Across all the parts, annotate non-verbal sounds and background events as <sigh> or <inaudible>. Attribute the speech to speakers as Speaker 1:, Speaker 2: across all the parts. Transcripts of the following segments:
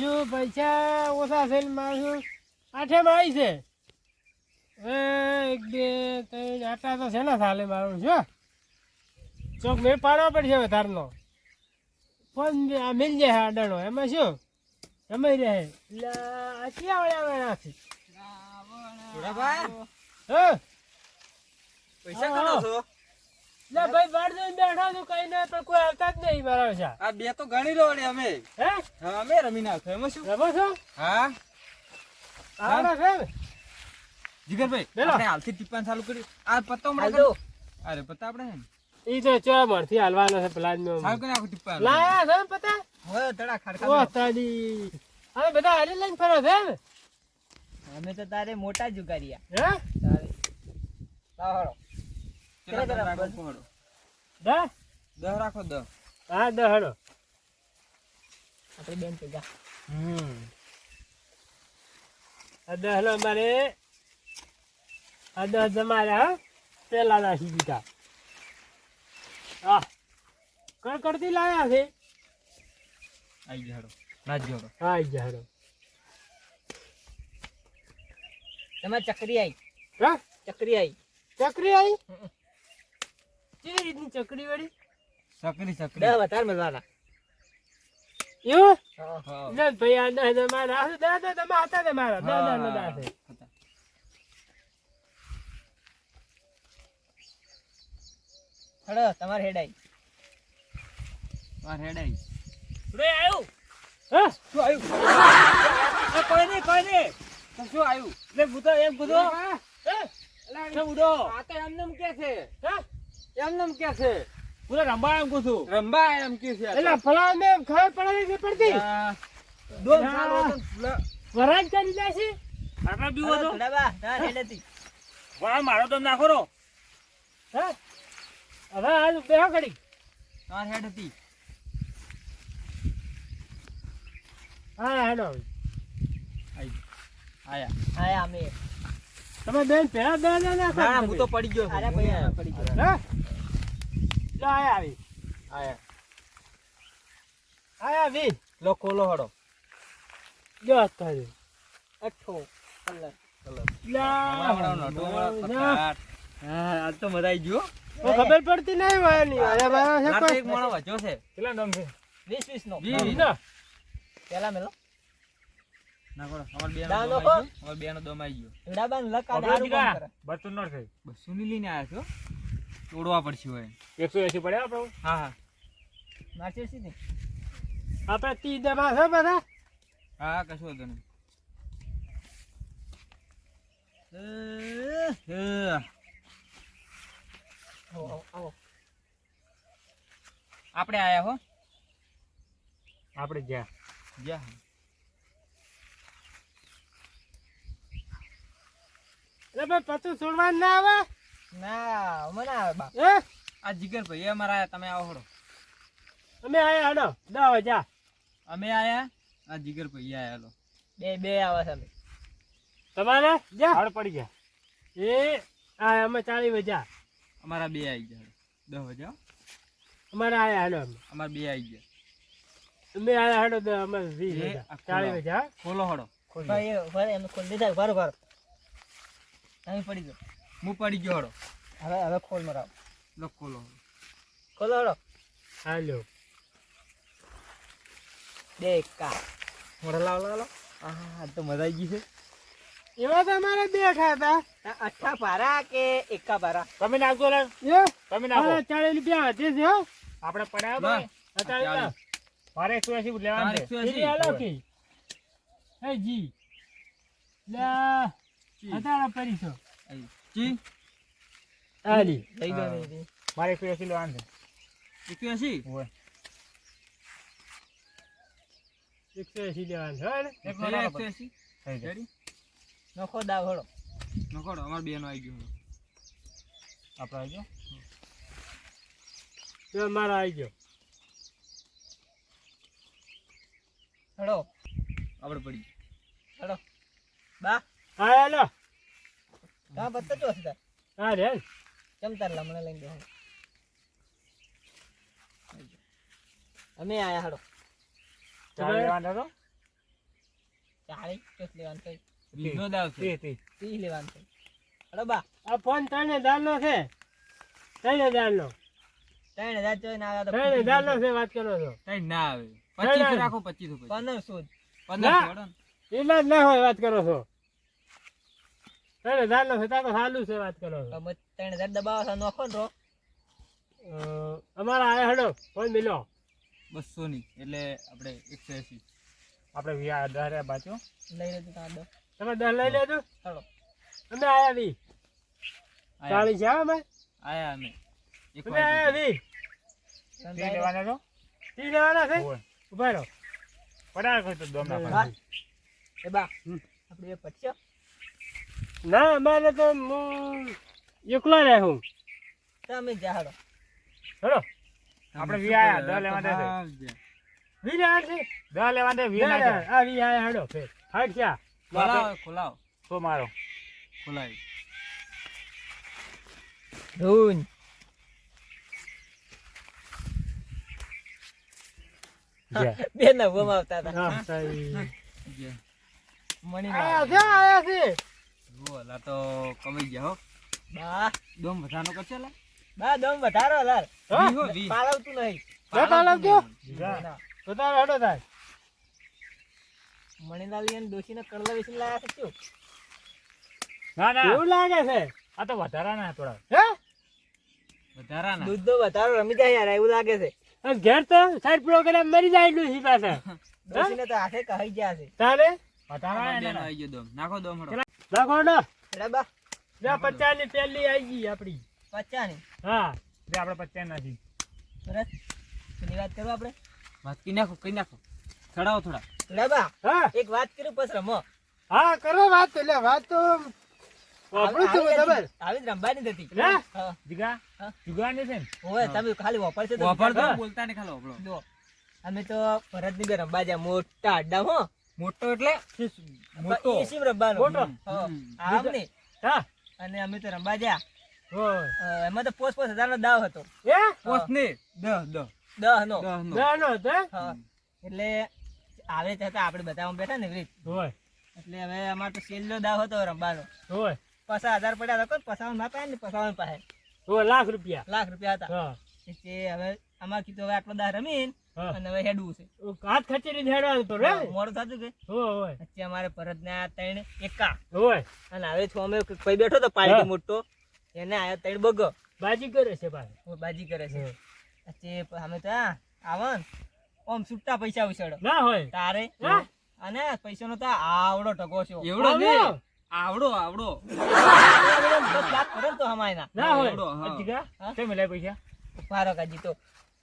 Speaker 1: છું પૈસા ઓછા છે મારું આઠે આવી છે. એ એક બે ત્રણ આટલા તો છે ને સાલે મારું શું ચોક મેં પાડવા પડશે હવે તારનો. ફોન આ મિલ જાય અડાણો એમાં શું? સમય રહે. એટલે વળ્યા વળ્યા છે? હા?
Speaker 2: પૈસા કરો છો?
Speaker 1: લે ભાઈ બાર દઈને બેઠા છું કઈ ના પણ કોઈ આવતા જ નહીં મારા ઓછા
Speaker 2: આ બે તો ગણી લો અમે.
Speaker 1: હે?
Speaker 2: હા અમે રમી નાખો એમાં શું?
Speaker 1: રમો છો?
Speaker 2: હા. જીગરભાઈ. આપણે હાલથી ટીપાન ચાલુ કર્યું આ પત્તો. અરે પત્તા આપણે હે.
Speaker 1: ઈ તો ચો હાલવાનો છે પ્લાન નો.
Speaker 2: ચાલુ કરી નાખો ટીપાન
Speaker 1: લાયા છે ને પતા
Speaker 3: હવે તડા
Speaker 1: ઓ તાડી હવે બધા હાલી લઈને ફરો છે
Speaker 3: અમે તો તારે મોટા જુગારિયા
Speaker 1: હે?
Speaker 3: તારે. લાવો.
Speaker 2: કેટલા દહ રાખો
Speaker 3: બસ?
Speaker 2: કોહડો? દહ? રાખો દહ.
Speaker 1: હા દા હડો.
Speaker 3: આપણી બેન ભેગા
Speaker 1: હમ. આ દસ હલો અમારે. આ દસ તમારે પેલા નાખી દીધા. હા. કડકડતી લાયા છે?
Speaker 2: આઈ ગયા હેડો. નાચ જોડો
Speaker 1: હા આઈ જા હડો.
Speaker 3: તમે ચકરી આવી
Speaker 1: હા?
Speaker 3: ચકરી આવી
Speaker 1: ચકરી આવી કેવી રીતની વાળી?
Speaker 3: વધારે મળવાના.
Speaker 1: ભાઈ આ તમારા આ તમારા હતા તમારા ના
Speaker 3: તમારે. રે આવ્યું
Speaker 1: હા?
Speaker 2: શું આવ્યું કોઈ નહીં કોઈ નહીં. શું આવ્યું લે બુધો એમ બુધો શું બુધો
Speaker 1: આ તો એમનેમ કે છે. હા?
Speaker 2: એમનેમ કે છે.
Speaker 1: પૂરા રંબા એમ કહું છું.
Speaker 2: રંબા એમ કે છે.
Speaker 1: એટલે ફલા મે ખબર પડે છે પડતી?
Speaker 2: દો ફૂલા-
Speaker 1: વરાજ કરી લે છે?
Speaker 2: આટલા
Speaker 3: બીવો
Speaker 2: તો
Speaker 3: ડબા ના હેડ હતી
Speaker 2: મારો તો નાખો રો.
Speaker 1: હા? હવે હાલ બેહો ઘડી.
Speaker 2: તાર હેડ હતી
Speaker 1: હા હેડો
Speaker 2: આયા
Speaker 3: આયા. અમે
Speaker 1: તમે બેન પહેલા બે ના નાખો
Speaker 2: હું તો પડી ગયો
Speaker 3: અરે પડી ગયો
Speaker 1: હા? લો આયા આવી.
Speaker 2: આયા.
Speaker 1: આયા આવી.
Speaker 2: લો હડો.
Speaker 1: જો અત્યારે
Speaker 3: અઠો કલર.
Speaker 1: ખબર પડતી નહીં
Speaker 3: પેલા મેલો.
Speaker 2: ગયો.
Speaker 1: બસો ની
Speaker 2: લઈને આવ્યા છો? તોડવા પડશે હોય.
Speaker 1: એકસો એસી પડે આપણો?
Speaker 2: હા હા.
Speaker 3: મારશે સીધી
Speaker 1: આપણે તી દવા છે બધા?
Speaker 2: હા કશું વાંધો નહીં. આપણે આયા હો.
Speaker 1: આપણે જ્યાં
Speaker 2: જ્યાં
Speaker 1: એટલે ભાઈ પતું છોડવાનું ના આવે?
Speaker 3: ના મને આવે બાપ.
Speaker 1: હે?
Speaker 2: આ જીગર ભાઈ અમારા આયા તમે આવો હડો.
Speaker 1: અમે આયા હડો દવા જા
Speaker 2: અમે આયા? આ જીગર ભાઈ આયા હલો.
Speaker 3: બે બે આવે છે અમે.
Speaker 1: તમારે? જા. હડ પડી ગયા. એ આ અમે ચાલી વજા
Speaker 2: અમારા બે આવી ગયા દસ હો.
Speaker 1: અમારે આયા હડો
Speaker 2: અમારા બે આવી ગયા.
Speaker 1: અમે આયા હડો તો અમે વીસ વજા ચાલી વજા
Speaker 2: ખોલો. હડો.
Speaker 3: ભાઈ ભાઈ એમ ખોલ દીધા ભારો ભારો. તમે પડી ગયો.
Speaker 2: હું પડી ગયો હડો
Speaker 3: હવે હવે ખોલ મરાવો
Speaker 2: લો ખોલો.
Speaker 3: ખોલો હળો
Speaker 1: હાલો.
Speaker 3: એકા
Speaker 2: મોઢા લાવ લાવ હા તો મજા આવી ગઈ છે.
Speaker 1: એવા તો અમારે બેઠા હતા.
Speaker 3: અઠા પારા કે એકા પારા
Speaker 1: તમે નાખો લે.
Speaker 4: એ?
Speaker 1: તમે નાખો. ચાલીસ રૂપિયા હજી છે હો. આપણે પડ્યા. હતા ચાલીસ મારે એકસો એસી લેવાનું છે.
Speaker 2: 180
Speaker 1: હાલો કે હે જી. લા. હતારા પરીશો
Speaker 2: આવી. જી.
Speaker 1: આલી
Speaker 3: લઈ ગયો ગયો.
Speaker 1: મારે એકસો એસી લેવાનું છે
Speaker 2: એક્યાસી
Speaker 1: એકસો એસી લેવાનું છે હો
Speaker 3: નખો દાવ હળો
Speaker 2: નકોડો અમાર બે આવી ગયો.
Speaker 1: આપણે આવી ગયો? તો મારો આવી ગયો.
Speaker 3: હળો
Speaker 2: આપણે પડી
Speaker 3: હળો બા.
Speaker 1: હા હેલો.
Speaker 3: તમે પત્તા ચો છે
Speaker 1: હા રે.
Speaker 3: કેમ તાર લમણે લઈને બેહો? અમે આયા હળો
Speaker 1: ચાલી લેવાનો તો
Speaker 3: ચાલીસ ચોસ લેવાનું છે.
Speaker 2: વીસનો દાવ છે
Speaker 4: તે, તે.
Speaker 3: લેવાનું છે. હડો બા.
Speaker 1: આ ફોન ત્રણ હજારનો છે. ત્રણ હજારનો
Speaker 3: ત્રણ હજાર ચોઈ ના આવે તો
Speaker 1: ત્રણ હજારનો છે વાત કરો છો.
Speaker 2: કઈ ના આવે.
Speaker 1: ના,
Speaker 2: પચીસો
Speaker 1: ના.
Speaker 2: રાખો પચીસો પછી
Speaker 3: પંદરસો જ.
Speaker 2: પંદર
Speaker 1: ના.
Speaker 2: છોડો ને.
Speaker 1: એટલા જ ના હોય વાત કરો છો. ત્રણ હજારનો છે તાર તો સારું છે વાત કરો
Speaker 3: તમે ત્રણ હજાર દબાવો છો નોખો ને રો.
Speaker 1: અમારા આયા હડો કોઈ મિલો.
Speaker 2: બસો ની એટલે આપણે એકસો એસી.
Speaker 4: આપણે વ્યા આધારે બાચો
Speaker 3: લઈ લેજો તાર
Speaker 1: તમે દસ લઈ લેજો.
Speaker 3: ચાલો
Speaker 1: અમે આયા વી. ચાલીસ આવ્યા અમે.
Speaker 2: આયા અમે. એક
Speaker 1: અમે આયા વી.
Speaker 4: તે લેવાના છો?
Speaker 1: તી લેવાના છે? ઊભા રહો.
Speaker 4: પડાર કોઈ તો દોમ
Speaker 3: એ બા આપણે એ પટશો
Speaker 1: ના અમારે તો હું એકલો રહું
Speaker 3: તમે જાહડો
Speaker 1: હેલો.
Speaker 4: આપણે વી આયા, દ લેવા દે
Speaker 1: વી લેવા છે?
Speaker 4: દ લેવા દે વી
Speaker 1: ના, આ વી આયા હડો ફેર. હાડ ક્યાં
Speaker 2: ખોલાવ ખોલાવ.
Speaker 4: તો મારો.
Speaker 2: ખોલાવી.
Speaker 3: ધૂન. <laughs>
Speaker 4: બેન
Speaker 3: બે આવતા હતા. મણી
Speaker 1: આયા છે આયા છે?
Speaker 2: જુઓ, તો કમાઈ ગયા હો.
Speaker 3: બા.
Speaker 2: દોમ બધાનો કરશે લા.
Speaker 3: બા દમ વધારો લાલ.
Speaker 1: હા?
Speaker 2: વી હો, વી.
Speaker 3: પાલવતું નહીં.
Speaker 1: જો તાલવજો.
Speaker 3: ના.
Speaker 1: તો તારે હડો થાય.
Speaker 3: મણીલાલ યાર ડોશીને કરલા વેચીને લાયા છે શું?
Speaker 4: ના ના.
Speaker 1: એવું લાગે છે?
Speaker 4: આ તો વધારાના થોડા.
Speaker 1: હે?
Speaker 2: વધારાના.
Speaker 3: દૂધ તો વધારો રમી જાય યાર એવું લાગે છે.
Speaker 1: ઘેર તો સાઈડ પ્રોગ્રામ મરી જાય એટલું પાસે.
Speaker 3: ડોશીને તો હાથે કહી ગયા છે.
Speaker 1: તારે?
Speaker 4: વધારાના
Speaker 2: આવી ગયો દોમ. નાખો દોમ હળો
Speaker 1: નાખો ના
Speaker 3: એટલે બા
Speaker 1: જા પચાસની પેલી આવી ગઈ આપડી.
Speaker 3: પચાની.
Speaker 1: હા
Speaker 4: જે આપણે પચાસ નથી
Speaker 3: બરાબર પેલી વાત કરું આપણે
Speaker 2: વાત કી નાખો કઈ નાખો. ચડાવો થોડા.
Speaker 3: એટલે
Speaker 1: હા.
Speaker 3: એક વાત કરું પછી રમો.
Speaker 1: હા કરો વાત એટલે વાત તો વાપરું છું
Speaker 3: આવી આવી જ રમવાની હતી.
Speaker 1: હે?
Speaker 3: હા.
Speaker 4: જીગા
Speaker 3: હા.
Speaker 4: છે ને?
Speaker 3: તમે ખાલી વાપરશો તો
Speaker 2: બોલતા ને ખાલો આપણો
Speaker 3: જો અમે તો ભરતની બે રમવા જ્યાં મોટા અડ્ડા હો.
Speaker 2: મોટો એટલે મોટો.
Speaker 3: એસી રમવાનો.
Speaker 1: મોટો?
Speaker 3: આમ ને
Speaker 1: હા.
Speaker 3: અને અમે તો રમવા ગયા.
Speaker 1: હોય.
Speaker 3: એમાં તો પોસ પોસ હજાર નો દાવ હતો.
Speaker 1: એ?
Speaker 2: પોસ ને દહ દહ.
Speaker 3: દહ નો
Speaker 2: દહ નો
Speaker 1: ના નો તો
Speaker 3: હા. એટલે આવે છતાં આપણે બધા બેઠા ને એવી રીત.
Speaker 1: હોય.
Speaker 3: એટલે હવે અમાર તો છેલ્લો દાવ હતો રમવાનો.
Speaker 1: હોય.
Speaker 3: પચાસ હજાર પડ્યા હતા પસાવ પસાવન ના પાય ને પસાવન પાસે
Speaker 1: હોય લાખ રૂપિયા.
Speaker 3: લાખ રૂપિયા હતા.
Speaker 1: હા.
Speaker 3: હવે અમાર કીધું હવે આટલો દાવ રમીને અને હવે હેડવું છે.
Speaker 1: હાથ ખચેરી હેડવાનું તો રે.
Speaker 3: મોડું થતું કે?
Speaker 1: હોય હોય
Speaker 3: પછી અમારે ભરત ને આ ત્રણ એકા.
Speaker 1: હોય.
Speaker 3: અને હવે છો અમે કોઈ બેઠો તો પાર્ટી મોટો એને આયો ત્રણ બગો.
Speaker 1: બાજી કરે છે ભાઈ
Speaker 3: બાજી કરે છે. પછી અમે તો આવન. ઓમ છૂટા પૈસા ઉછળો.
Speaker 1: ના હોય.
Speaker 3: તારે?
Speaker 1: હા?
Speaker 3: અને પૈસાનો તો આવડો ટકો છો.
Speaker 2: એવડો ને
Speaker 1: આવડો?
Speaker 2: આવડો.
Speaker 3: કરે તો હમાયના.
Speaker 1: ના હોય.
Speaker 4: પૈસા?
Speaker 3: મારો કાજી તો.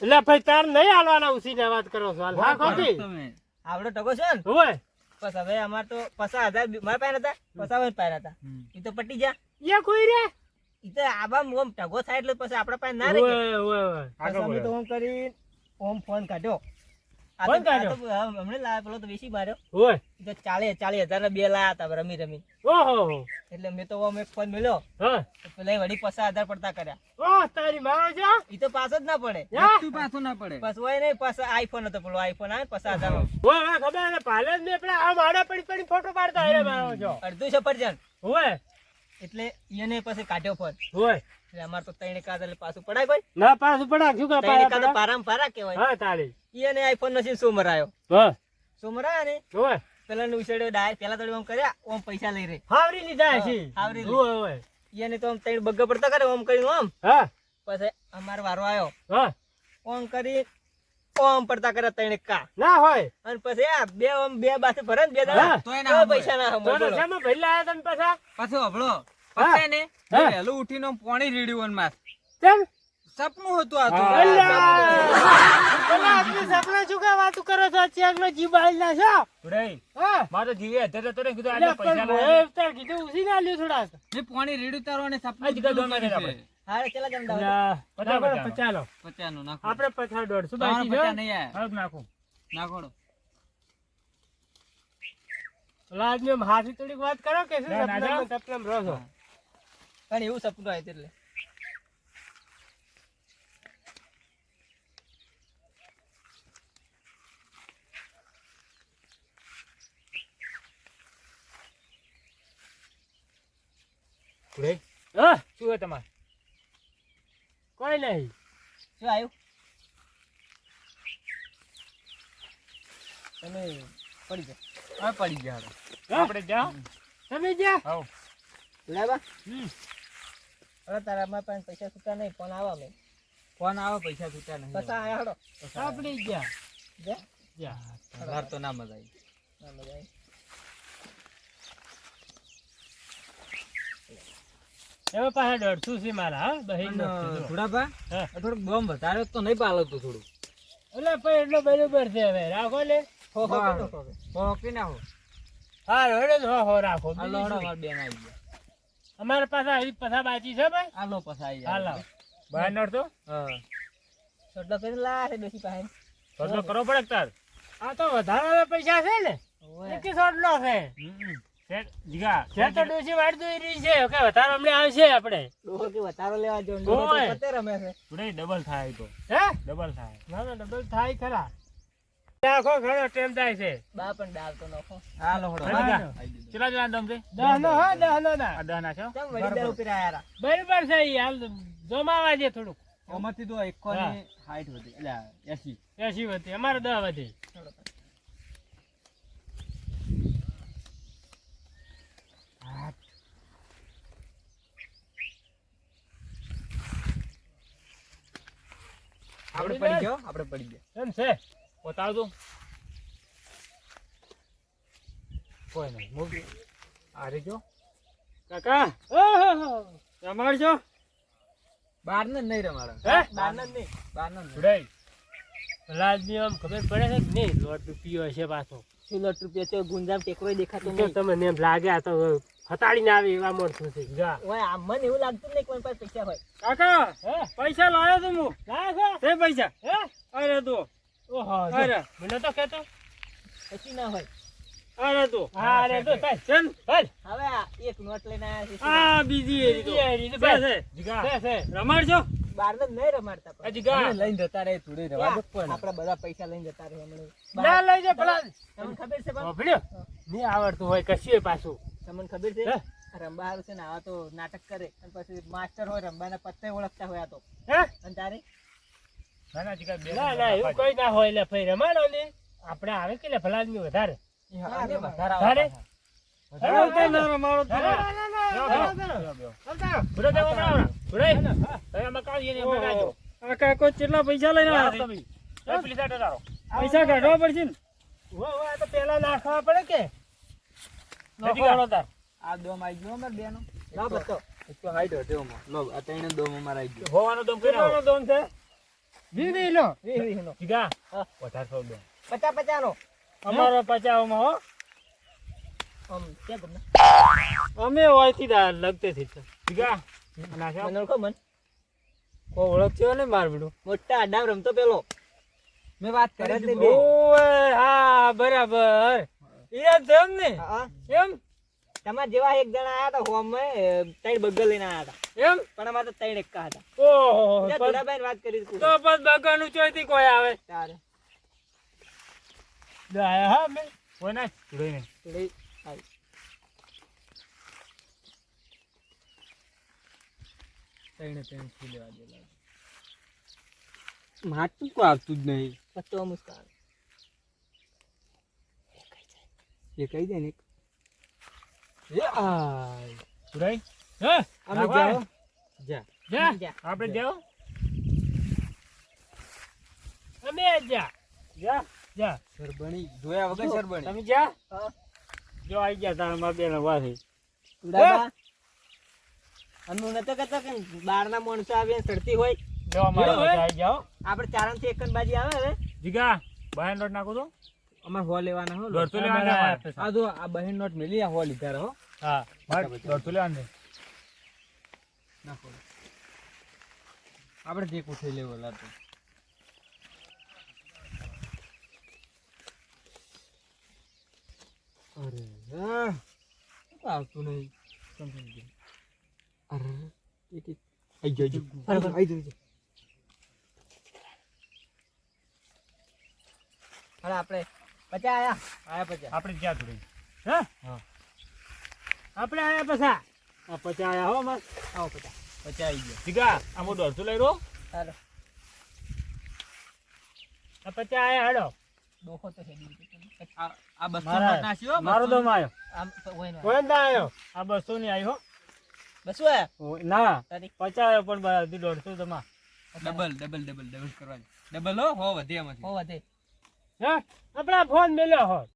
Speaker 1: એટલે ભાઈ તાર નહીં હાલવાના ઉસીને વાત કરો છો. હા
Speaker 2: તમે?
Speaker 3: આવડો ટકો છે ને?
Speaker 1: હોય
Speaker 3: બસ હવે અમાર તો પસા હજાર બી- મારા પાસે હતા પચાસ પાસે હતા એ તો પટી જા
Speaker 1: એ કોઈ રે?
Speaker 3: એ તો આબા ઓમ ટકો થાય એટલે પછી આપણા પાસે ના રહે
Speaker 4: આગળ
Speaker 3: તો ઓમ કરી ઓમ ફોન કાઢ્યો. આ
Speaker 1: કાઢ્યો?
Speaker 3: હમણાં પેલો તો વેચી માર્યો.
Speaker 1: હોય.
Speaker 3: તો ચાલે ચાલે હજાર બે લાયા હતા રમી રમી.
Speaker 1: ઓહો.
Speaker 3: એટલે મેં તો ઓમ એક ફોન મળ્યો
Speaker 1: હા.
Speaker 3: પેલા વળી પચાસ હજાર પડતા કર્યા.
Speaker 1: ઓહ તારી માં છે
Speaker 3: એ તો પાછો જ ના પડે.
Speaker 2: તું પાછો ના પડે.
Speaker 3: બસ હોય નહીં પાછો આઈફોન હતો પેલો આઈફોન આવે પચાસ હજાર નો.
Speaker 1: હોય હોય ખબર છે પાલે જ મેં પેલા આ આડા પડી પડી ફોટો પાડતા હારે મારો છો
Speaker 3: અડધું સફરજન.
Speaker 1: હોય.
Speaker 3: એટલે એને પછી કાઢ્યો ફોન
Speaker 1: હોય.
Speaker 3: એટલે અમારે તો ત્રણ એટલે પાછું પડાય ભાઈ
Speaker 1: ના પાછું પડા શું કા
Speaker 3: ત્રણ એકાદ પારામ પારા કહેવાય.
Speaker 1: હા તારી
Speaker 3: એને આઈફોન નથી શું મરાયો
Speaker 1: હા
Speaker 3: શું મરાયો ને?
Speaker 1: હોય
Speaker 3: પેલા ને ઉછળ્યો ડાય પેલા તો ઓમ કર્યા ઓમ પૈસા લઈ રે
Speaker 1: હાવરી લીધા છે
Speaker 3: હાવરી.
Speaker 1: હોય હોય
Speaker 3: એને તો આમ ત્રણ બગ્ગા પડતા કરે ઓમ કરીને ઓમ.
Speaker 1: હા.
Speaker 3: પછી અમારો વારો આવ્યો.
Speaker 1: હા.
Speaker 3: ઓમ કરી ઓમ પડતા કરે ત્રણ કા.
Speaker 1: ના હોય.
Speaker 3: અને પછી આ બે ઓમ બે બાસે ભરે ને બે. દાડા. તો
Speaker 2: એના
Speaker 3: પૈસા ના
Speaker 1: તો તો જમા ભઈલા આયા તને પાછા?
Speaker 2: પાછો હભળો
Speaker 1: હા.
Speaker 2: પતે ને વહેલું ઉઠીને પોણી રેડ્યું
Speaker 1: કેમ?
Speaker 2: સપનું હતું આ તો.
Speaker 1: પેલા આટલું સપના શું કા વાતું કરો છો? અત્યારમાં જીવ બાળના છો?
Speaker 4: ઉડાઈ
Speaker 1: હા.
Speaker 4: મારો જીવે અત્યારે તો કીધું આજે પૈસા
Speaker 1: પણ તાર કીધું ઉસી ના લ્યો થોડા
Speaker 2: મેં પોણી રેડ્યું તારો અને સપનું
Speaker 4: જગ્યા
Speaker 2: પૂરું
Speaker 4: દોડમાં
Speaker 2: કર્યું
Speaker 3: હારે ચલા કેમ દાવ
Speaker 1: બરાબર,
Speaker 4: પચાસ.
Speaker 1: પચાસ લો.
Speaker 2: પચાસનું નાખો.
Speaker 1: આપણે બાકી છે?
Speaker 2: નહીં
Speaker 4: નાખું.
Speaker 2: નાખોડો.
Speaker 1: ઓલા હાથી થોડીક વાત કરો કે શું
Speaker 4: ના, ના,
Speaker 1: સપનામાં સપનામાં રહો છો?
Speaker 3: અને એવું સપનું આવ્યું એટલે
Speaker 4: શું તમારે?
Speaker 1: કોઈ નહીં?
Speaker 3: શું આવ્યું? તમે પડી ગયા
Speaker 2: હા પડી ગયા
Speaker 4: આપણે જાઓ.
Speaker 1: તમે જ્યાં
Speaker 3: હો
Speaker 4: લેવા.
Speaker 3: હવે તારા અમારા પાસે પૈસા છૂટા નહીં ફોન આવા મેં
Speaker 2: ફોન આવે પૈસા છૂટા નહીં.
Speaker 3: પૈસા આ હાડો
Speaker 1: આપણી ગયા.
Speaker 3: જા.
Speaker 1: જ્યાં
Speaker 2: ઘર તો ના મજા આવી.
Speaker 3: ના મજા આવી.
Speaker 1: એમાં પાછા દોઢસો છે મારા હા? બહેન
Speaker 2: પણ. આ થોડુંક બોમ્બ વધારે તો નહીં પાલવતું થોડું.
Speaker 1: એટલે પણ એટલો બરોબર છે હવે. રાખો ને
Speaker 3: હો. હો
Speaker 2: હા.
Speaker 1: હા રોડે જ હો હો રાખો
Speaker 2: બેન આવી ગયા.
Speaker 1: અમારા પાસે આવી પસા બાજી છે ભાઈ.
Speaker 2: આ પસા આવી
Speaker 1: હા લાવ
Speaker 4: બહાર નડતો
Speaker 2: હા.
Speaker 3: છોટલો કરી લાયા બેસી પાસે
Speaker 4: ખર્ચો કરવો પડે તાર?
Speaker 1: આ તો વધારે પૈસા છે ને. એકી સોટલો છે.
Speaker 4: જીગા
Speaker 1: છે તો ડોસી દોઈ રહી છે. કે વધારે અમને આવશે આપણે.
Speaker 3: ડોહો કે વધારો લેવા જો ડોહો પતે રમે છે.
Speaker 4: ડબલ થાય તો.
Speaker 1: હે?
Speaker 4: ડબલ થાય.
Speaker 1: ના ના ડબલ થાય ખરા. રાખો ઘણો ટેમ થાય છે.
Speaker 3: બા પણ ડાલ તો નાખો.
Speaker 4: હા,
Speaker 1: હા.
Speaker 2: ચલા દીધું.
Speaker 4: દમ છે?
Speaker 1: દહ નો હા દહ નો ના.
Speaker 4: આ દહ નાખો
Speaker 3: ચમ વળી દર ઉપર આયા રા.
Speaker 1: બરોબર છે ઈ હાલ જમાવા દે થોડું
Speaker 2: ઓમાંથી તો એકો
Speaker 1: હા.
Speaker 2: ની હાઈટ વધી એટલે 80
Speaker 1: 80 વધી. અમારે 10 વધી.
Speaker 2: આપણે પડી ગયો આપણે પડી ગયા.
Speaker 1: એમ છે?
Speaker 4: બતાવ તું કોઈ નહીં મૂકી. આ જો
Speaker 1: કાકા રમાડજો
Speaker 2: બાર ને નહીં રમાડો.
Speaker 1: હે?
Speaker 3: બાર ને નહીં.
Speaker 2: બાર ને.
Speaker 1: લાજની આમ ખબર પડે છે કે નહીં? લોટ રૂપિયો હશે પાછો.
Speaker 3: લોટ રૂપિયા તો ગુંજામ ટેકરો દેખાતો નહીં.
Speaker 1: તમને એમ લાગે આ તો ફતાડીને આવે એવા માણસો છે. જા.
Speaker 3: ઓય આમ મને એવું લાગતું નહીં કોઈ પાસે પૈસા હોય.
Speaker 1: કાકા
Speaker 3: હે?
Speaker 1: પૈસા લાવ્યો છું હું. લાવ્યો છે? પૈસા. હે? અરે તો. ઓહો મને તો કહેતો
Speaker 3: પછી ના હોય.
Speaker 1: અરે તો. અરે તો ચાલ ચાલ. ચાલ
Speaker 3: હવે એક નોટ લઈને આયા છે.
Speaker 1: આ બીજી એરી તો. છે.
Speaker 4: જીગા.
Speaker 1: છે છે. રમાડજો.
Speaker 3: બાર ને નહીં રમાડતા પણ.
Speaker 1: જીગા.
Speaker 2: લઈને જતા રહે થોડી રવા પણ
Speaker 3: આપણા બધા પૈસા લઈને જતા રહે હમણાં.
Speaker 1: ના લઈ જા પેલા.
Speaker 3: તમને ખબર છે
Speaker 1: ભણ્યો નહીં આવડતું હોય કશું પાછું.
Speaker 3: તમને ખબર છે?
Speaker 1: રમવા
Speaker 3: આવે રંબા હારું છે ને આવા તો નાટક કરે. અને પછી માસ્ટર હોય રંબાના પત્તે ઓળખતા હોય આ તો.
Speaker 1: હે?
Speaker 3: અને તારે?
Speaker 4: ના ના જીગા બે
Speaker 1: ના ના એવું કોઈ ના હોય એટલે ભાઈ રમાડો ને. આપણે આવે કે લે વધારે? કેટલા પૈસા લઈને. પૈસા કાઢવા પડશે ને? તો પેલા નાખવા પડે કે.
Speaker 2: આ દોમ આવી ગયો અમારે બેનો.
Speaker 3: લાવ બતો
Speaker 2: હાઈટ હતો લો આ ત્રણે દોમ અમારે આવી ગયો.
Speaker 4: હોવાનો દમ
Speaker 1: કેટલાનો દોમ છે.
Speaker 3: નો પચાસ નો.
Speaker 1: અમારો હો. અમે હોયથી દા લગતેથી જ.
Speaker 4: જીગા, નાખ્યો?
Speaker 3: મને ઓળખો મન.
Speaker 1: કોઈ ઓળખ્યો ને માર બીડું
Speaker 3: મોટા અડામ રમતો પેલો.
Speaker 2: મેં વાત કરી
Speaker 1: હા બરાબર. એ તેમ ને એમ?
Speaker 3: તમારા જેવા એક જણા આયા હતા હોમ ત્રણ બગલ લઈને આયા હતા.
Speaker 1: એમ?
Speaker 3: પણ અમારે તો ત્રણ એકા હતા.
Speaker 1: ઓહો પણ-
Speaker 3: વાત કરી.
Speaker 1: તો બસ બગાનું ચોયથી કોઈ આવે.
Speaker 3: તારે.
Speaker 1: દાયા હા મે.
Speaker 4: કોઈ ના? ઉડે નહીં.
Speaker 3: લઈ આવી.
Speaker 2: ત્રણે ત્રણ ફૂલ લેવા દેલા. માટું કો આવતું જ નહીં.
Speaker 3: પત્તો મુસ્કાન
Speaker 2: એ કહી દે ને
Speaker 4: ઉડે?
Speaker 1: હા
Speaker 2: અમે? જાઓ જા
Speaker 1: જા.
Speaker 4: આપણે જાઓ?
Speaker 1: અમે જા જા જા
Speaker 2: સરબણી જોયા વગર સરબણી
Speaker 1: તમે જા. જો આવી ગયા તારા માં બેન વાથી
Speaker 3: ઉડાબા. અમે નતો કહેતા કે બહારના માણસો આવે ને સડતી હોય
Speaker 4: જો અમારે? આવી જાઓ.
Speaker 3: આપણે ચારણ એક બાજી આવે હવે
Speaker 4: જીગા, બહાર રોડ નાખો તો?
Speaker 2: અમાર હો લેવાના હો
Speaker 4: દોઢસો લેવાના
Speaker 2: આ જો આ બહેન નોટ મેલી આ હો લીધા રહો.
Speaker 1: હા
Speaker 4: દોઢસો લેવાના.
Speaker 2: નાખો. આપણે જે કુઠે લેવો લાતો. અરે હા આવતું નહીં? સમજી. અરે એક એક. આઈ જજો આઈ આઈ
Speaker 3: હવે આપણે પચા આયા?
Speaker 2: આયા પછી
Speaker 4: આપણે જ્યાં થોડી?
Speaker 1: આપણે આયા પછા.
Speaker 4: આ પછી આયા હો માર
Speaker 3: આવો પચાસ.
Speaker 2: પચાસ આવી ગયા.
Speaker 4: આ આમો દોઢસો લઈ રો
Speaker 3: હાલો.
Speaker 1: આ પચાસ આયા હાડો.
Speaker 3: ડોખો તો છે
Speaker 2: આ બસો નાસ્યો
Speaker 4: મારો દમ આયો
Speaker 3: આમ કોઈ ના.
Speaker 1: આયો.
Speaker 4: આ બસો ની આયો હો.
Speaker 3: બસો આયા?
Speaker 4: ના.
Speaker 3: તારી.
Speaker 4: આયો પણ દોઢસો તમા
Speaker 2: ડબલ ડબલ ડબલ ડબલ કરવાની ડબલ હો હો વધે એમાંથી
Speaker 3: હો વધે.
Speaker 1: હા આપણા ફોન મેલ્યો હોત.